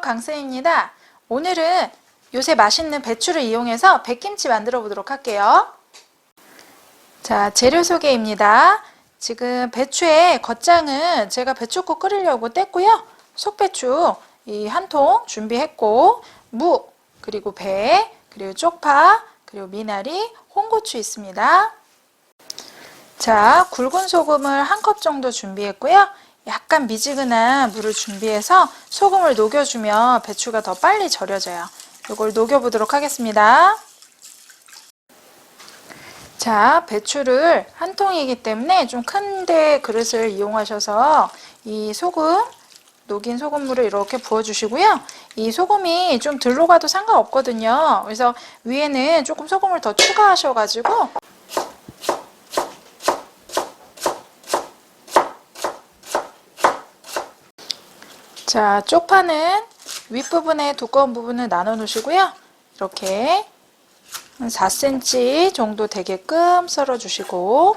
강쌤입니다. 오늘은 요새 맛있는 배추를 이용해서 백김치 만들어 보도록 할게요. 자, 재료 소개입니다. 지금 배추의 겉장은 제가 배추국 끓이려고 뗐고요. 속배추 이 한 통 준비했고 무, 그리고 배, 그리고 쪽파, 그리고 미나리, 홍고추 있습니다. 자, 굵은 소금을 한 컵 정도 준비했고요. 약간 미지근한 물을 준비해서 소금을 녹여주면 배추가 더 빨리 절여져요. 이걸 녹여보도록 하겠습니다. 자, 배추를 한 통이기 때문에 좀 큰데 그릇을 이용하셔서 이 소금, 녹인 소금물을 이렇게 부어주시고요. 이 소금이 좀덜 녹아도 상관없거든요. 그래서 위에는 조금 소금을 더 추가하셔가지고 자, 쪽파는 윗부분에 두꺼운 부분을 나눠 놓으시고요. 이렇게 한 4cm 정도 되게끔 썰어 주시고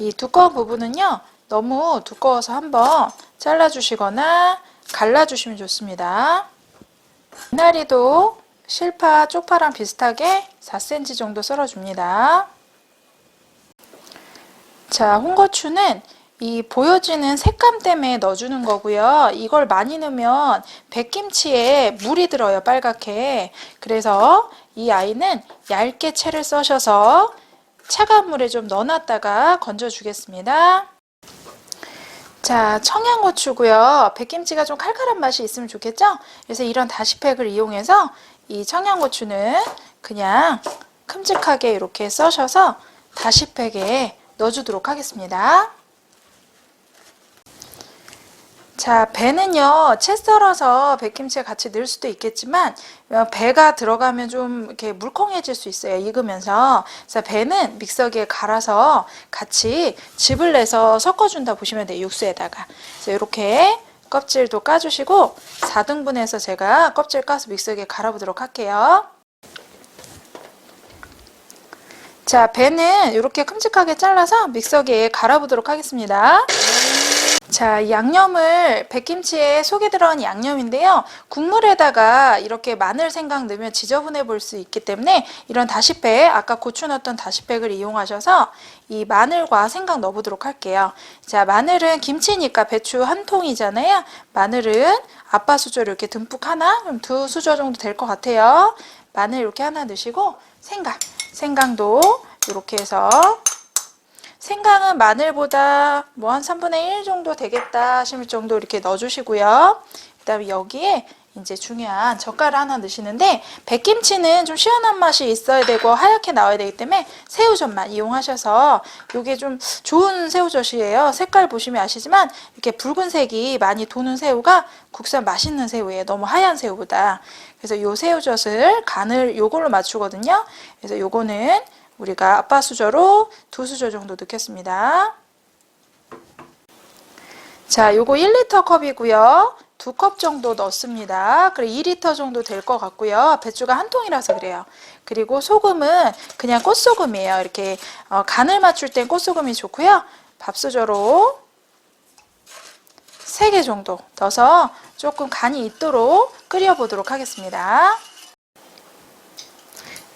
이 두꺼운 부분은요. 너무 두꺼워서 한번 잘라 주시거나 갈라 주시면 좋습니다. 미나리도 실파, 쪽파랑 비슷하게 4cm 정도 썰어 줍니다. 자, 홍고추는 이 보여지는 색감 때문에 넣어주는 거고요. 이걸 많이 넣으면 백김치에 물이 들어요, 빨갛게. 그래서 이 아이는 얇게 채를 써셔서 차가운 물에 좀 넣어놨다가 건져주겠습니다. 자, 청양고추고요. 백김치가 좀 칼칼한 맛이 있으면 좋겠죠? 그래서 이런 다시팩을 이용해서 이 청양고추는 그냥 큼직하게 이렇게 써셔서 다시팩에 넣어주도록 하겠습니다. 자, 배는요, 채 썰어서 백김치에 같이 넣을 수도 있겠지만, 어, 배가 들어가면 좀 이렇게 물컹해질 수 있어요, 익으면서. 그래서 배는 믹서기에 갈아서 같이 즙을 내서 섞어준다 보시면 돼요, 육수에다가. 그래서 이렇게 껍질도 까주시고, 4등분해서 제가 껍질 까서 믹서기에 갈아보도록 할게요. 자, 배는 이렇게 큼직하게 잘라서 믹서기에 갈아보도록 하겠습니다. 자, 양념을 백김치에 속에 들어간 양념인데요. 국물에다가 이렇게 마늘 생강 넣으면 지저분해 볼 수 있기 때문에 이런 다시팩, 아까 고추 넣었던 다시팩을 이용하셔서 이 마늘과 생강 넣어보도록 할게요. 자, 마늘은 김치니까 배추 한 통이잖아요. 마늘은 아빠 수저 이렇게 듬뿍 하나, 그럼 두 수저 정도 될 것 같아요. 마늘 이렇게 하나 넣으시고 생강, 생강도 이렇게 해서 생강은 마늘보다 뭐 한 3분의 1 정도 되겠다 하실 정도 이렇게 넣어주시고요. 그 다음에 여기에 이제 중요한 젓갈을 하나 넣으시는데 백김치는 좀 시원한 맛이 있어야 되고 하얗게 나와야 되기 때문에 새우젓만 이용하셔서 이게 좀 좋은 새우젓이에요. 색깔 보시면 아시지만 이렇게 붉은색이 많이 도는 새우가 국산 맛있는 새우예요. 너무 하얀 새우보다. 그래서 이 새우젓을 간을 요걸로 맞추거든요. 그래서 요거는 우리가 아빠 수저로 두 수저 정도 넣겠습니다. 자, 요거 1리터 컵이고요. 두 컵 정도 넣습니다. 그리고 2리터 정도 될 것 같고요. 배추가 한 통이라서 그래요. 그리고 소금은 그냥 꽃소금이에요. 이렇게 어, 간을 맞출 땐 꽃소금이 좋고요. 밥수저로 3개 정도 넣어서 조금 간이 있도록 끓여 보도록 하겠습니다.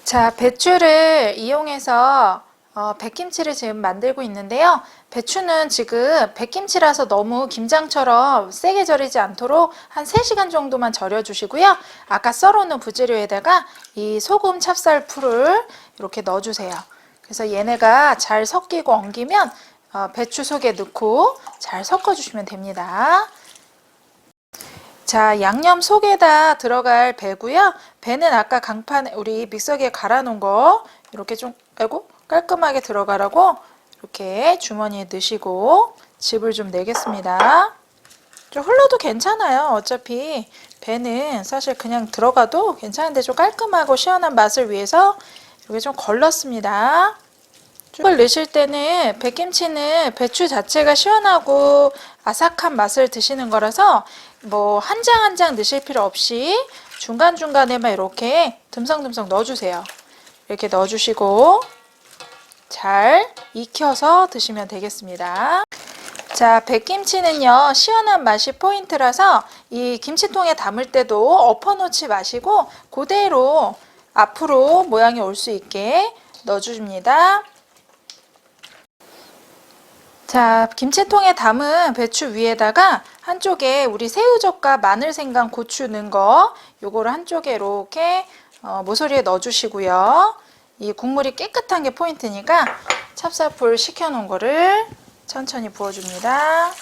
자, 배추를 이용해서 어, 백김치를 지금 만들고 있는데요. 배추는 지금 백김치라서 너무 김장처럼 세게 절이지 않도록 한 3시간 정도만 절여주시고요. 아까 썰어놓은 부재료에다가 이 소금 찹쌀풀을 이렇게 넣어주세요. 그래서 얘네가 잘 섞이고 엉기면 어, 배추 속에 넣고 잘 섞어주시면 됩니다. 자, 양념 속에다 들어갈 배고요. 배는 아까 강판에 우리 믹서기에 갈아 놓은 거 이렇게 좀 아이고 깔끔하게 들어가라고 이렇게 주머니에 넣으시고 즙을 좀 내겠습니다. 좀 흘러도 괜찮아요. 어차피 배는 사실 그냥 들어가도 괜찮은데 좀 깔끔하고 시원한 맛을 위해서 이렇게 좀 걸렀습니다. 을 넣으실 때는 백김치는 배추 자체가 시원하고 아삭한 맛을 드시는 거라서 뭐 한 장 한 장 넣으실 필요 없이 중간중간에만 이렇게 듬성듬성 넣어주세요. 이렇게 넣어주시고 잘 익혀서 드시면 되겠습니다. 자, 백김치는요, 시원한 맛이 포인트라서 이 김치통에 담을 때도 엎어놓지 마시고 그대로 앞으로 모양이 올 수 있게 넣어줍니다. 자, 김치통에 담은 배추 위에다가 한쪽에 우리 새우젓과 마늘, 생강, 고추 넣은 거 요거를 한쪽에 이렇게 어, 모서리에 넣어주시고요. 이 국물이 깨끗한 게 포인트니까 찹쌀풀 식혀놓은 거를 천천히 부어줍니다.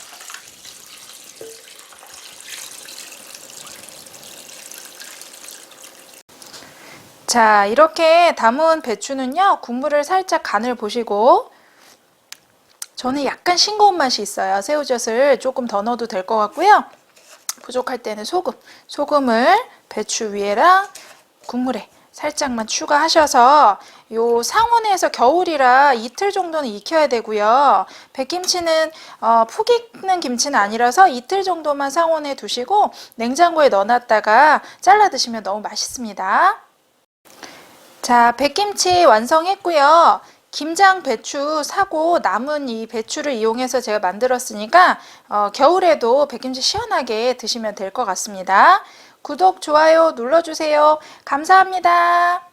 자, 이렇게 담은 배추는요, 국물을 살짝 간을 보시고, 저는 약간 싱거운 맛이 있어요. 새우젓을 조금 더 넣어도 될 것 같고요. 부족할 때는 소금, 소금을 배추 위에랑 국물에 살짝만 추가하셔서 요 상온에서 겨울이라 이틀 정도는 익혀야 되고요. 백김치는 어, 푹 익는 김치는 아니라서 이틀 정도만 상온에 두시고 냉장고에 넣어놨다가 잘라 드시면 너무 맛있습니다. 자, 백김치 완성했고요. 김장 배추 사고 남은 이 배추를 이용해서 제가 만들었으니까 어, 겨울에도 백김치 시원하게 드시면 될 것 같습니다. 구독, 좋아요 눌러주세요. 감사합니다.